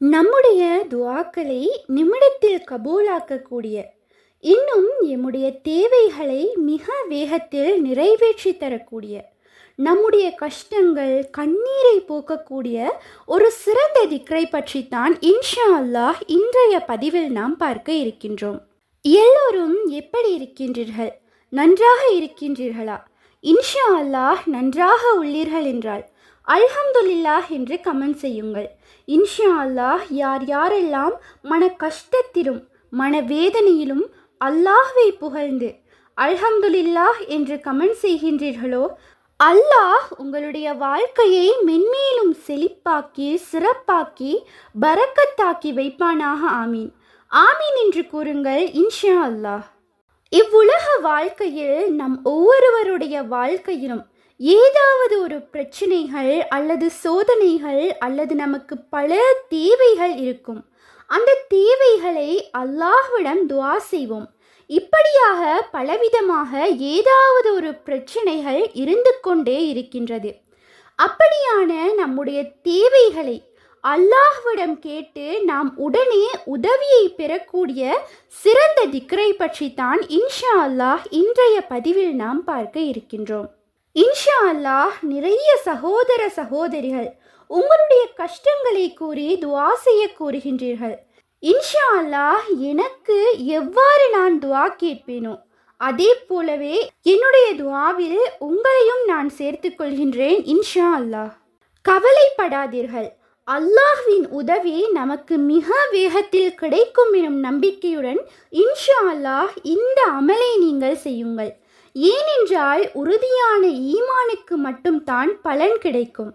நம்முடைய துவாக்களை நிமிடத்தில் கபூலாக்கக்கூடிய இன்னும் எம்முடைய தேவைகளை மிக வேகத்தில் நிறைவேற்றி தரக்கூடிய நம்முடைய கஷ்டங்கள் கண்ணீரை போக்கக்கூடிய ஒரு சிறந்த திக்ரை பற்றித்தான் இன்ஷா அல்லாஹ் இன்றைய பதிவில் நாம் பார்க்க இருக்கின்றோம். எல்லோரும் எப்படி இருக்கின்றீர்கள்? நன்றாக இருக்கின்றீர்களா? இன்ஷா அல்லாஹ் நன்றாக உள்ளீர்கள் என்றால் அல்ஹம்துலில்லாஹ் என்று கமெண்ட் செய்யுங்கள். இன்ஷா அல்லாஹ் யார் யாரெல்லாம் மன கஷ்டத்திலும் மன வேதனையிலும் அல்லாஹ்வை புகழ்ந்து அல்ஹம்துலில்லாஹ் என்று கமெண்ட் செய்கின்றீர்களோ அல்லாஹ் உங்களுடைய வாழ்க்கையை மென்மேலும் செழிப்பாக்கி சிறப்பாக்கி பரக்கத்தாக்கி வைப்பானாக ஆமீன். ஆமீன் என்று கூறுங்கள் இன்ஷா அல்லாஹ் இவ்வுலக வாழ்க்கையில் நம் ஒவ்வொருவருடைய வாழ்க்கையிலும் ஏதாவது ஒரு பிரச்சனைகள் அல்லது சோதனைகள் அல்லது நமக்கு பல தேவைகள் இருக்கும். அந்த தேவைகளை அல்லாஹ்விடம் துவா செய்வோம். இப்படியாக பலவிதமாக ஏதாவது ஒரு பிரச்சனைகள் இருந்து கொண்டே இருக்கின்றது. அப்படியான நம்முடைய தேவைகளை அல்லாஹ்விடம் கேட்டு நாம் உடனே உதவியை பெறக்கூடிய சிறந்த திக்ரை பற்றித்தான் இன்ஷா அல்லாஹ் இன்றைய பதிவில் நாம் பார்க்க இருக்கின்றோம். இன்ஷா அல்லாஹ் நிறைய சகோதர சகோதரிகள் உங்களுடைய கஷ்டங்களை கூறி துவா செய்ய கூறுகின்றீர்கள். இன்ஷா அல்லாஹ் எனக்கு எவ்வாறு நான் துவா கேட்பேனோ அதே போலவே என்னுடைய துவாவில் உங்களையும் நான் சேர்த்து கொள்கின்றேன் இன்ஷா அல்லாஹ் கவலைப்படாதீர்கள். அல்லாஹ்வின் உதவி நமக்கு மிக வேகத்தில் கிடைக்கும் எனும் நம்பிக்கையுடன் இன்ஷா அல்லாஹ் இந்த அமலை நீங்கள் செய்யுங்கள். ஏனென்றால் உறுதியான ஈமானுக்கு மட்டும்தான் பலன் கிடைக்கும்.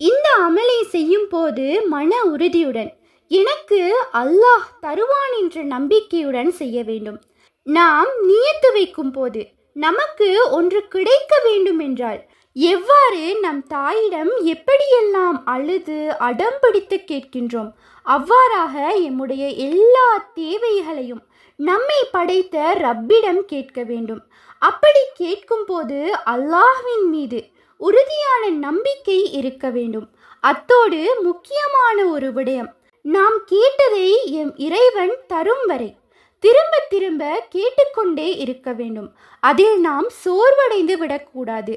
இந்த அமலை செய்யும் போது மன உறுதியுடன் எனக்கு அல்லாஹ் தருவான் என்ற நம்பிக்கையுடன் செய்ய வேண்டும். நாம் நியத்து வைக்கும் போது நமக்கு ஒன்று கிடைக்க வேண்டும் என்றால் எவ்வாறு நம் தாயிடம் எப்படியெல்லாம் அழுது அடம் பிடித்து கேட்கின்றோம் அவ்வாறாக எம்முடைய எல்லா தேவைகளையும் நம்மை படைத்த ரப்பிடம் கேட்க வேண்டும். அப்படி கேட்கும்போது அல்லாஹ்வின் மீது உறுதியான நம்பிக்கை இருக்க வேண்டும். அத்தோடு முக்கியமான ஒரு விடயம் நாம் கேட்டதை எம் இறைவன் தரும் வரை திரும்ப திரும்ப கேட்டுக்கொண்டே இருக்க வேண்டும். அதில் நாம் சோர்வடைந்து விடக்கூடாது.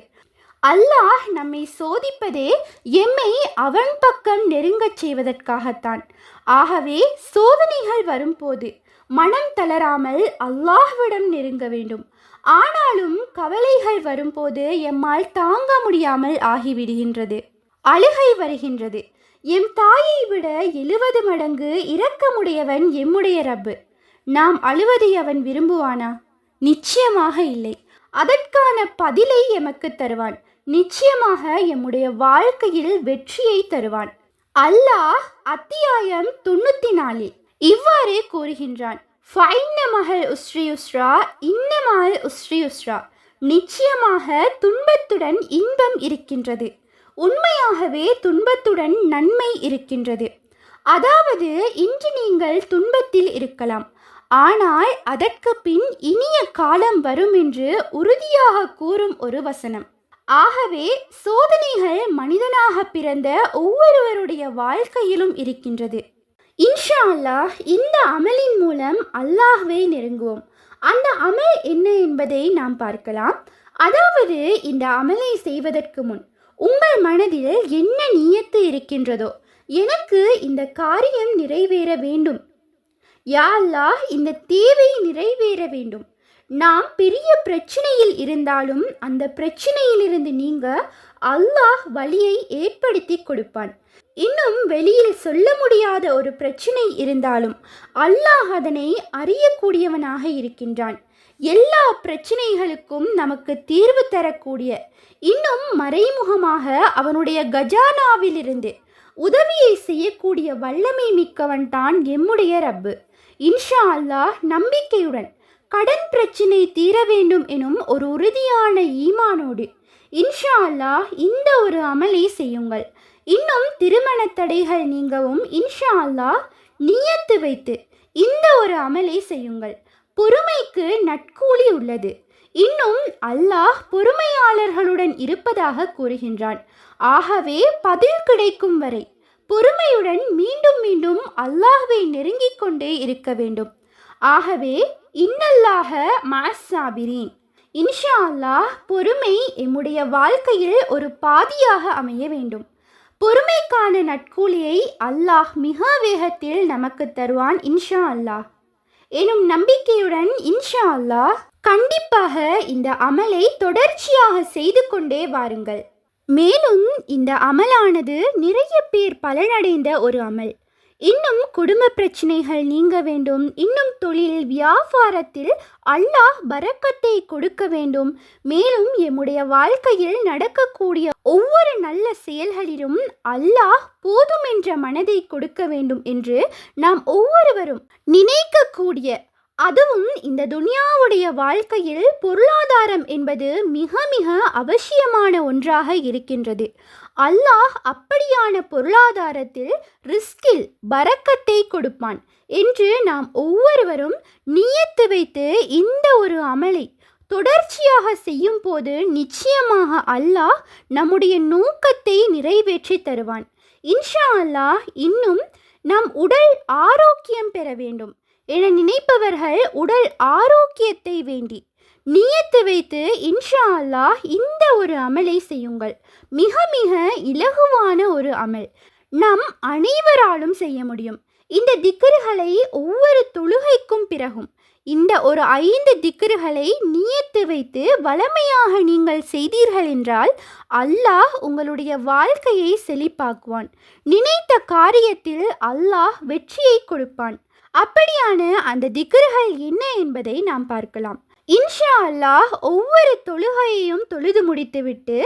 அல்லாஹ் நம்மை சோதிப்பதே எம்மை அவன் பக்கம் நெருங்கச் செய்வதற்காகத்தான். ஆகவே சோதனைகள் வரும்போது மனம் தளராமல் அல்லாஹ்விடம் நெருங்க வேண்டும். ஆனாலும் கவலைகள் வரும்போது எம்மால் தாங்க முடியாமல் ஆகிவிடுகின்றது. அழுகை வருகின்றது. எம் தாயை விட எழுவது மடங்கு இரக்கமுடையவன் எம்முடைய ரப்பு. நாம் அழுவதை அவன் விரும்புவானா? நிச்சயமாக இல்லை. அதற்கான பதிலை எமக்கு தருவான். நிச்சயமாக எம்முடைய வாழ்க்கையில் வெற்றியை தருவான். அல்லாஹ் அத்தியாயம் தொண்ணூத்தி நாலில் இவ்வாறு கூறுகின்றான். ஃபைன்ன மகள் உஸ்ரி உஸ்ரா இன்னமால் உஸ்ரா நிச்சயமாக துன்பத்துடன் இன்பம் இருக்கின்றது. உண்மையாகவே துன்பத்துடன் நன்மை இருக்கின்றது. அதாவது இன்று நீங்கள் துன்பத்தில் இருக்கலாம். ஆனால் அதற்கு பின் இனிய காலம் வரும் என்று உறுதியாக கூறும் ஒரு வசனம். ஆகவே சோதனைகள் மனிதனாக பிறந்த ஒவ்வொருவருடைய வாழ்க்கையிலும் இருக்கின்றது. இன்ஷா அல்லாஹ் இந்த அமலின் மூலம் அல்லாஹ்வை நெருங்குவோம். அந்த அமல் என்ன என்பதை நாம் பார்க்கலாம். அதாவது இந்த அமலை செய்வதற்கு முன் உங்கள் மனதில் என்ன நீயத்து இருக்கின்றதோ எனக்கு இந்த காரியம் நிறைவேற வேண்டும். யா அல்லாஹ் இந்த தேவை நிறைவேற வேண்டும். நாம் பெரிய பிரச்சனையில் இருந்தாலும் அந்த பிரச்சனையிலிருந்து நீங்க அல்லாஹ் வழியை ஏற்படுத்தி கொடுப்பான். இன்னும் வெளியில் சொல்ல முடியாத ஒரு பிரச்சனை இருந்தாலும் அல்லாஹ் அதனை அறியக்கூடியவனாக இருக்கின்றான். எல்லா பிரச்சனைகளுக்கும் நமக்கு தீர்வு தரக்கூடிய இன்னும் மறைமுகமாக அவனுடைய கஜானாவிலிருந்து உதவியை செய்யக்கூடிய வல்லமை மிக்கவன் தான் எம்முடைய ரப்பு. இன்ஷா அல்லாஹ் நம்பிக்கையுடன் கடன் பிரச்சினை தீர வேண்டும் எனும் ஒரு உறுதியான ஈமானோடு இன்ஷா அல்லாஹ் இந்த ஒரு அமலை செய்யுங்கள். இன்னும் திருமண தடைகள் நீங்கவும் இன்ஷா அல்லாஹ் நியத்து வைத்து இந்த ஒரு அமலை செய்யுங்கள். பொறுமைக்கு நட்கூலி உள்ளது. இன்னும் அல்லாஹ் பொறுமையாளர்களுடன் இருப்பதாக கூறுகின்றான். ஆகவே பதில் கிடைக்கும் வரை பொறுமையுடன் மீண்டும் மீண்டும் அல்லாஹ்வை நெருங்கிக் கொண்டே இருக்க வேண்டும். ஆகவே இன்னல்லாக மாசாபிரீன் இன்ஷா அல்லாஹ் பொறுமை எம்முடைய வாழ்க்கையில் ஒரு பாதியாக அமைய வேண்டும். பொறுமைக்கான நட்கூலியை அல்லாஹ் மிக வேகத்தில் நமக்கு தருவான் இன்ஷா அல்லாஹ். எனும் நம்பிக்கையுடன் இன்ஷா அல்லாஹ் கண்டிப்பாக இந்த அமலை தொடர்ச்சியாக செய்து கொண்டே வாருங்கள். மேலும் இந்த அமலானது நிறைய பேர் பலனடைந்த ஒரு அமல். இன்னும் குடும்ப பிரச்சனைகள் நீங்க வேண்டும். இன்னும் தொழில் வியாபாரத்தில் அல்லாஹ் பரக்கத்தை கொடுக்க வேண்டும். மேலும் எம்முடைய வாழ்க்கையில் நடக்கக்கூடிய ஒவ்வொரு நல்ல செயல்களிலும் அல்லாஹ் போதும் என்ற மனதை கொடுக்க வேண்டும் என்று நாம் ஒவ்வொருவரும் நினைக்கக்கூடிய அதுவும் இந்த துனியாவுடைய வாழ்க்கையில் பொருளாதாரம் என்பது மிக மிக அவசியமான ஒன்றாக இருக்கின்றது. அல்லாஹ் அப்படியான பொருளாதாரத்தில் ரிஸ்கில் பறக்கத்தை கொடுப்பான் என்று நாம் ஒவ்வொருவரும் நியத்து வைத்து இந்த ஒரு அமலை தொடர்ச்சியாக செய்யும் போது நிச்சயமாக அல்லாஹ் நம்முடைய நோக்கத்தை நிறைவேற்றி தருவான். இன்ஷா அல்லாஹ் இன்னும் நம் உடல் ஆரோக்கியம் பெற வேண்டும் என நினைப்பவர்கள் உடல் ஆரோக்கியத்தை வேண்டி நியத்து வைத்து இன்ஷா அல்லாஹ் இந்த ஒரு அமலை செய்யுங்கள். மிக மிக இலகுவான ஒரு அமல். நம் அனைவராலும் செய்ய முடியும். இந்த திக்கர்களை ஒவ்வொரு தொழுகைக்கும் பிறகும் இந்த ஒரு ஐந்து திக்கர்களை நியத்து வைத்து வளமையாக நீங்கள் செய்தீர்கள் என்றால் அல்லாஹ் உங்களுடைய வாழ்க்கையை செழிப்பாக்குவான். நினைத்த காரியத்தில் அல்லாஹ் வெற்றியை கொடுப்பான். அப்படியான அந்த திக்கர்கள் என்ன என்பதை நாம் பார்க்கலாம். இன்ஷா அல்லாஹ் ஒவ்வொரு தொழுகையையும் தொழுது முடித்துவிட்டு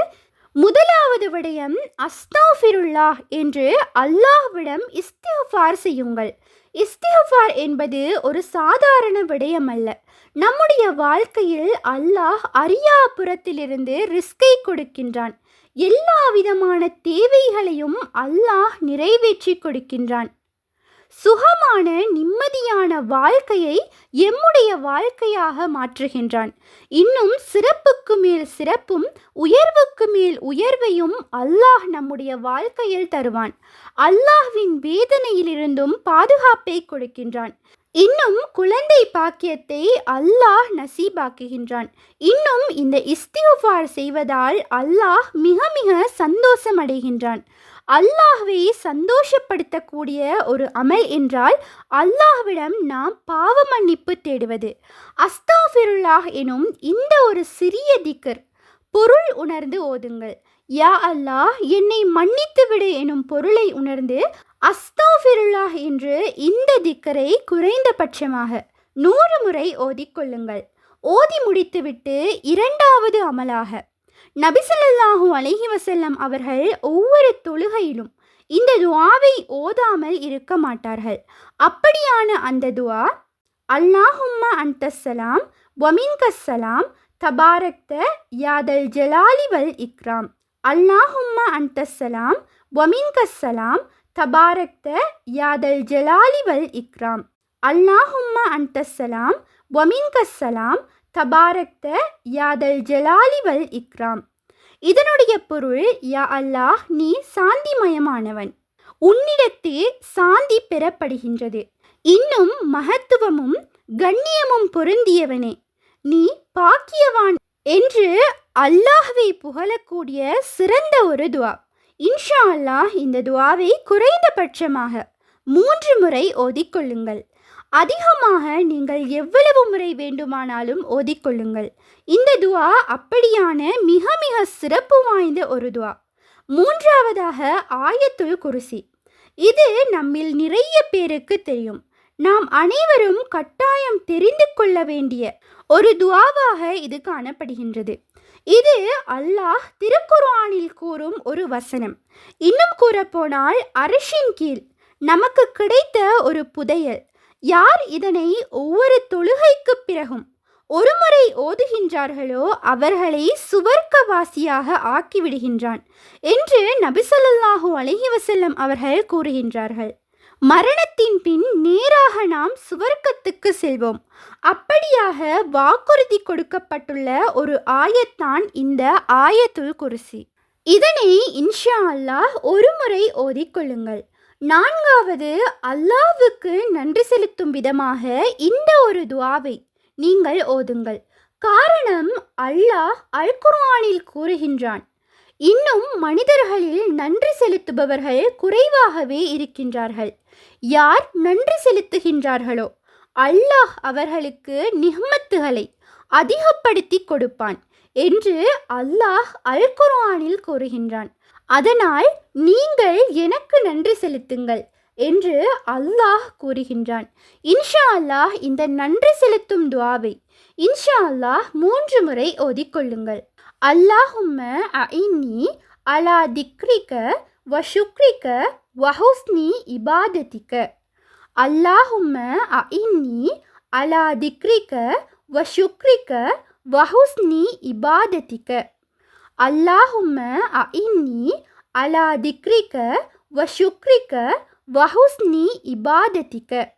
முதலாவது விடயம் அஸ்தாஃபிருல்லாஹ் என்று அல்லாஹ்விடம் இஸ்திஃபார் செய்யுங்கள். இஸ்திஃபார் என்பது ஒரு சாதாரண விடயம் அல்ல. நம்முடைய வாழ்க்கையில் அல்லாஹ் அரியாபுரத்திலிருந்து ரிஸ்கை கொடுக்கின்றான். எல்லா விதமான தேவைகளையும் அல்லாஹ் நிறைவேற்றி கொடுக்கின்றான். சுகமான நிம்மதியான வாழ்க்கையை எம்முடைய வாழ்க்கையாக மாற்றுகின்றான். இன்னும் சிறப்புக்கு மேல் சிறப்பும் உயர்வுக்கு மேல் உயர்வையும் அல்லாஹ் நம்முடைய வாழ்க்கையில் தருவான். அல்லாஹ்வின் வேதனையிலிருந்தும் பாதுகாப்பை கொடுக்கின்றான். இன்னும் குழந்தை பாக்கியத்தை அல்லாஹ் நசீபாக்குகின்றான். இன்னும் இந்த இஸ்திஃபார் செய்வதால் அல்லாஹ் மிக மிக சந்தோஷமடைகின்றான். அல்லாஹ்வை சந்தோஷப்படுத்தக்கூடிய ஒரு அமல் என்றால் அல்லாஹ்விடம் நாம் பாவ மன்னிப்பு தேடுவது. அஸ்தாஃபிருல்லாஹ் எனும் இந்த ஒரு சிறிய திக்கர் பொருள் உணர்ந்து ஓதுங்கள். யா அல்லாஹ் என்னை மன்னித்து விடு எனும் பொருளை உணர்ந்து அஸ்தாஃபிருல்லாஹ் என்று இந்த திக்கரை குறைந்தபட்சமாக நூறு முறை ஓதிக்கொள்ளுங்கள் ஓதி முடித்துவிட்டு இரண்டாவது அமலாக. நபிசல்லாஹூ அலஹி வசல்லம் அவர்கள் ஒவ்வொரு தொழுகையிலும் இந்த துவாவை ஓதாமல் இருக்க மாட்டார்கள். அப்படியான அந்த துவா அல்லாஹும்ம அன்தஸ்ஸலாம் வமின்கஸ்ஸலாம் தபாரக்த யாதல் ஜலாலி வல் இக்ராம். அல்லாஹும்ம அன்தஸ்ஸலாம் வமின்கஸ்ஸலாம் தபாரக்த யாதல் ஜலாலி வல் இக்ராம். அல்லாஹும்ம அன்தஸ்ஸலாம் வமின்கஸ்ஸலாம் தபாரக்த யாதல் ஜலாலி வல் இக்ராம். இதனுடைய பொருள் யா அல்லாஹ் நீ சாந்திமயமானவன். உன்னிடத்தே சாந்தி பெறப்படுகின்றது. இன்னும் மகத்துவமும் கண்ணியமும் பொருந்தியவனே. நீ பாக்கியவான் என்று அல்லாஹ்வை புகழக்கூடிய சிறந்த ஒரு துவா. இன்ஷா அல்லாஹ் இந்த துவாவை குறைந்தபட்சமாக மூன்று முறை ஓதிக்கொள்ளுங்கள். அதிகமாக நீங்கள் எவ்வளவு முறை வேண்டுமானாலும் ஓதிக்கொள்ளுங்கள். இந்த துவா அப்படியான மிக மிக சிறப்பு வாய்ந்த ஒரு துவா. மூன்றாவதாக ஆயத்துல் குருசி. இது நம்மில் நிறைய பேருக்கு தெரியும். நாம் அனைவரும் கட்டாயம் தெரிந்து கொள்ள வேண்டிய ஒரு துவாவாக இது காணப்படுகின்றது. இது அல்லாஹ் திருக்குர்ஆனில் கூறும் ஒரு வசனம். இன்னும் கூறப்போனால் அரசின் கீழ் நமக்கு கிடைத்த ஒரு புதையல். யார் இதனை ஒவ்வொரு தொழுகைக்குப் பிறகும் ஒருமுறை ஓதுகின்றார்களோ அவர்களை சுவர்க்கவாசியாக ஆக்கிவிடுகின்றான் என்று நபிசல்லாஹூ அலஹி வசல்லம் அவர்கள் கூறுகின்றார்கள். மரணத்தின் பின் நேராக நாம் சுவர்க்கத்துக்கு செல்வோம். அப்படியாக வாக்குறுதி கொடுக்கப்பட்டுள்ள ஒரு ஆயத்தான் இந்த ஆயத்துல் குருசி. இதனை இன்ஷா அல்லாஹ் ஒரு முறை ஓதிக்கொள்ளுங்கள் நான்காவது அல்லாவுக்கு நன்றி செலுத்தும் விதமாக இந்த ஒரு துவாவை நீங்கள் ஓதுங்கள். காரணம் அல்லாஹ் அல் குர்ஆனில் கூறுகின்றான் இன்னும் மனிதர்களில் நன்றி செலுத்துபவர்கள் குறைவாகவே இருக்கின்றார்கள். யார் நன்றி செலுத்துகின்றார்களோ அல்லாஹ் அவர்களுக்கு நிஹ்மத்துகளை அதிகப்படுத்தி கொடுப்பான். என்று அல்லாஹ் அல் குர்ஆனில் கூறுகின்றான். அதனால் நீங்கள் எனக்கு நன்றி செலுத்துங்கள் என்று அல்லாஹ் கூறுகின்றான். இன்ஷா அல்லாஹ் இந்த நன்றி செலுத்தும் துவாவை இன்ஷா அல்லாஹ் மூன்று முறை ஓதிக்கொள்ளுங்கள். அல்லாஹும்ம அஇன்னி அலா திக்ரிக வ சுக்ரிக வஹுஸ்னி இபாதத்திக அல்லாஹும்ம அஇன்னி அலா திக்ரிக வ வஹுஸ்னி இபாதத்திக்க அல்லாஹும்ம அஇன்னி அலா திக்ரிக்க வ சுக்ரிக வஹுஸ்னி இபாதத்திக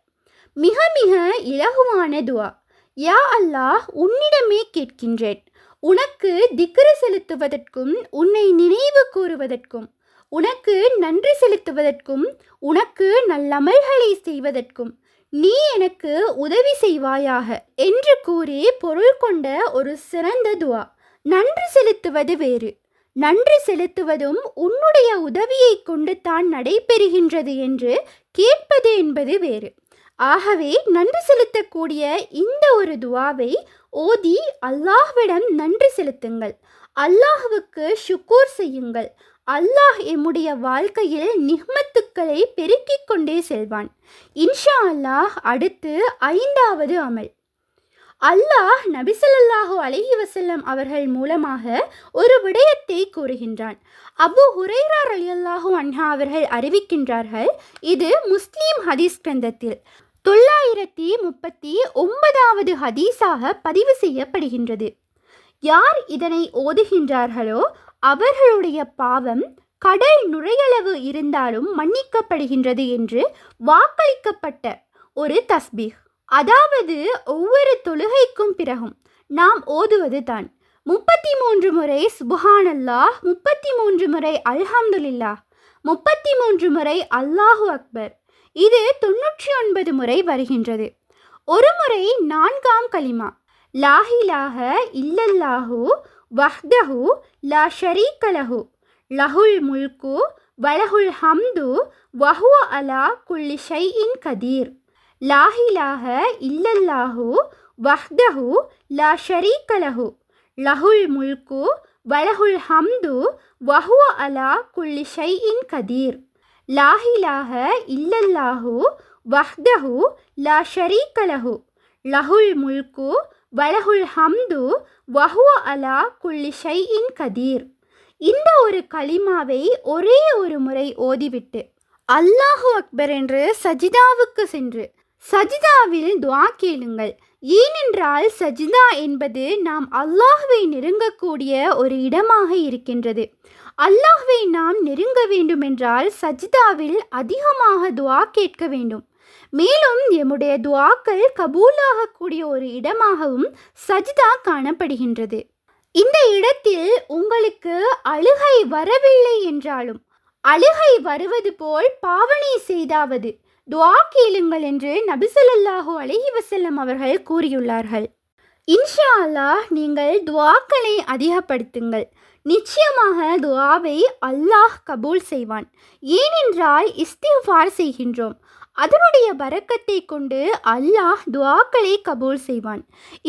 மிக மிக இலகுவான துவா. யா அல்லாஹ் உன்னிடமே கேட்கின்றேன். உனக்கு திக்ரு செலுத்துவதற்கும் உன்னை நினைவு கூறுவதற்கும் உனக்கு நன்றி செலுத்துவதற்கும் உனக்கு நல்லமல்களை செய்வதற்கும் நீ எனக்கு உதவி செய்வாயாக என்று கூறி பொருள் கொண்ட ஒரு சிறந்த துவா. நன்றி செலுத்துவது வேறு. நன்றி செலுத்துவதும் உன்னுடைய உதவியை கொண்டு தான் நடைபெறுகின்றது என்று கேட்பது என்பது வேறு. ஆகவே நன்றி செலுத்தக்கூடிய இந்த ஒரு துவாவை ஓதி அல்லாஹ்விடம் நன்றி செலுத்துங்கள். அல்லாஹுவுக்கு ஷுக்கூர் செய்யுங்கள். அல்லாஹ் எம்முடைய வாழ்க்கையில் நிஹ்மத்துக்களை பெருக்கிக் கொண்டே செல்வான். இன்ஷா அல்லாஹ் அடுத்து ஐந்தாவது அமல். அல்லாஹ் நபிசல்லாஹு அலஹி வசல்லம் அவர்கள் மூலமாக ஒரு விடயத்தை கூறுகின்றான். அபு ஹுரைரா ரலியல்லாஹு அன்ஹா அவர்கள் அறிவிக்கின்றார்கள் இது முஸ்லீம் ஹதீஸ் கிரந்தத்தில் தொள்ளாயிரத்தி முப்பத்தி ஒன்பதாவது ஹதீஸாக பதிவு செய்யப்படுகின்றது. யார் இதனை ஓதுகின்றார்களோ அவர்களுடைய பாவம் கடல் நுரையளவு இருந்தாலும் மன்னிக்கப்படுகின்றது என்று வாக்களிக்கப்பட்ட ஒரு தஸ்பீஹ். அதாவது ஒவ்வொரு தொழுகைக்கும் பிறகும் நாம் ஓதுவது தான் முப்பத்தி மூன்று முறை சுபஹானல்லாஹ் முப்பத்தி மூன்று முறை அல்ஹம்துலில்லா முப்பத்தி மூன்று முறை அல்லாஹு அக்பர். இது தொன்னூற்றி ஒன்பது முறை வருகின்றது. ஒரு முறை நான்காம் கலிமா லாஹிலாக இல்லல்லாஹு வஹ்தஹு லா ஷரீக்கலஹு லஹுல் முல்கு வலஹுல் ஹம்து வஹுவ அலா குல்லி ஷைஇன் கதீர். லாஹிலாக இல்லல்லாஹு வஹ்தஹு லா ஷரீக்கலஹு லஹுல் முல்கு வலஹுல் ஹம்து வஹுவ அலா குல்லி ஷைஇன் கதீர். லாஹிலாக இல்லல்லாஹு வஹ்தஹு லா ஷரீக்கலஹு லஹுல் முல்கு வலகுல் ஹம்து வஹுவ அலா குல்லி ஷைஇன் கதீர். இந்த ஒரு கலிமாவை ஒரே ஒரு முறை ஓதிவிட்டு அல்லாஹு அக்பர் என்று சஜிதாவுக்கு சென்று சஜிதாவில் துவா கேளுங்கள். ஏனென்றால் சஜிதா என்பது நாம் அல்லாஹுவை நெருங்கக்கூடிய ஒரு இடமாக இருக்கின்றது. அல்லாஹுவை நாம் நெருங்க வேண்டுமென்றால் சஜிதாவில் அதிகமாக துவா கேட்க வேண்டும். மேலும் எம்முடைய துவாக்கள் கபூலாகக்கூடிய ஒரு இடமாகவும் சஜிதா காணப்படுகின்றது. இந்த இடத்தில் உங்களுக்கு அழுகை வரவில்லை என்றாலும் அழுகை வருவது போல் பாவனை செய்தாவது துவா கேளுங்கள் என்று நபிசல்லாஹூ அலஹி வசல்லம் அவர்கள் கூறியுள்ளார்கள். இன்ஷா அல்லாஹ் நீங்கள் துவாக்களை அதிகப்படுத்துங்கள். நிச்சயமாக துவாவை அல்லாஹ் கபூல் செய்வான். ஏனென்றால் இஸ்திஃபார் செய்கின்றோம். அதனுடைய வரக்கத்தை கொண்டு அல்லாஹ் துவாக்களை கபூல் செய்வான்.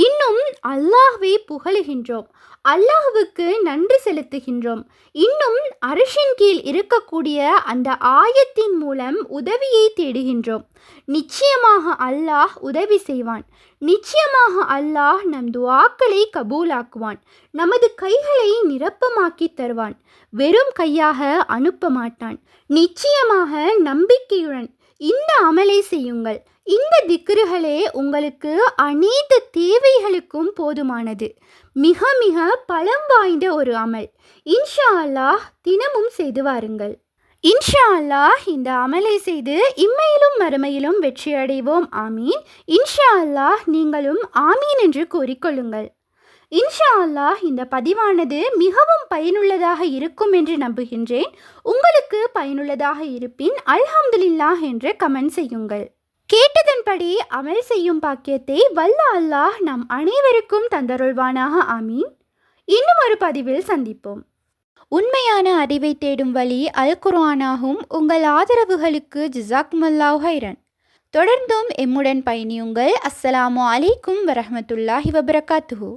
இன்னும் அல்லாஹ்வை புகழுகின்றோம். அல்லாஹுவுக்கு நன்றி செலுத்துகின்றோம். இன்னும் அரசின் கீழ் இருக்கக்கூடிய அந்த ஆயத்தின் மூலம் உதவியை தேடுகின்றோம். நிச்சயமாக அல்லாஹ் உதவி செய்வான். நிச்சயமாக அல்லாஹ் நம் துவாக்களை கபூலாக்குவான். நமது கைகளை நிரப்பமாக்கி தருவான். வெறும் கையாக அனுப்ப மாட்டான். நிச்சயமாக நம்பிக்கையுடன் இந்த அமலை செய்யுங்கள். இந்த திக்ருகளே உங்களுக்கு அனைத்து தேவைகளுக்கும் போதுமானது. மிக மிக பலம் வாய்ந்த ஒரு அமல். இன்ஷா அல்லாஹ் தினமும் செய்து வாருங்கள். இன்ஷா அல்லாஹ் இந்த அமலை செய்து இம்மையிலும் மறுமையிலும் வெற்றியடைவோம். ஆமீன். இன்ஷா அல்லாஹ் நீங்களும் ஆமீன் என்று கூறிக்கொள்ளுங்கள். இன்ஷா அல்லாஹ் இந்த பதிவானது மிகவும் பயனுள்ளதாக இருக்கும் என்று நம்புகின்றேன். உங்களுக்கு பயனுள்ளதாக இருப்பின் அல்ஹம்துலில்லா என்று கமெண்ட் செய்யுங்கள். கேட்டதன்படி அமல் செய்யும் பாக்கியத்தை வல்ல அல்லாஹ் நம் அனைவருக்கும் தந்தருள்வானாக ஆமீன். இன்னும் ஒரு பதிவில் சந்திப்போம். உண்மையான அறிவை தேடும் வழி அல் குர்ஆனாகும். உங்கள் ஆதரவுகளுக்கு ஜிசாக்மல்லாஹ் ஹைரன் தொடர்ந்தும் எம்முடன் பயணியுங்கள். அஸ்ஸலாமு அலைக்கும் வரஹ்மத்துல்லாஹி வபரகாத்துஹூ.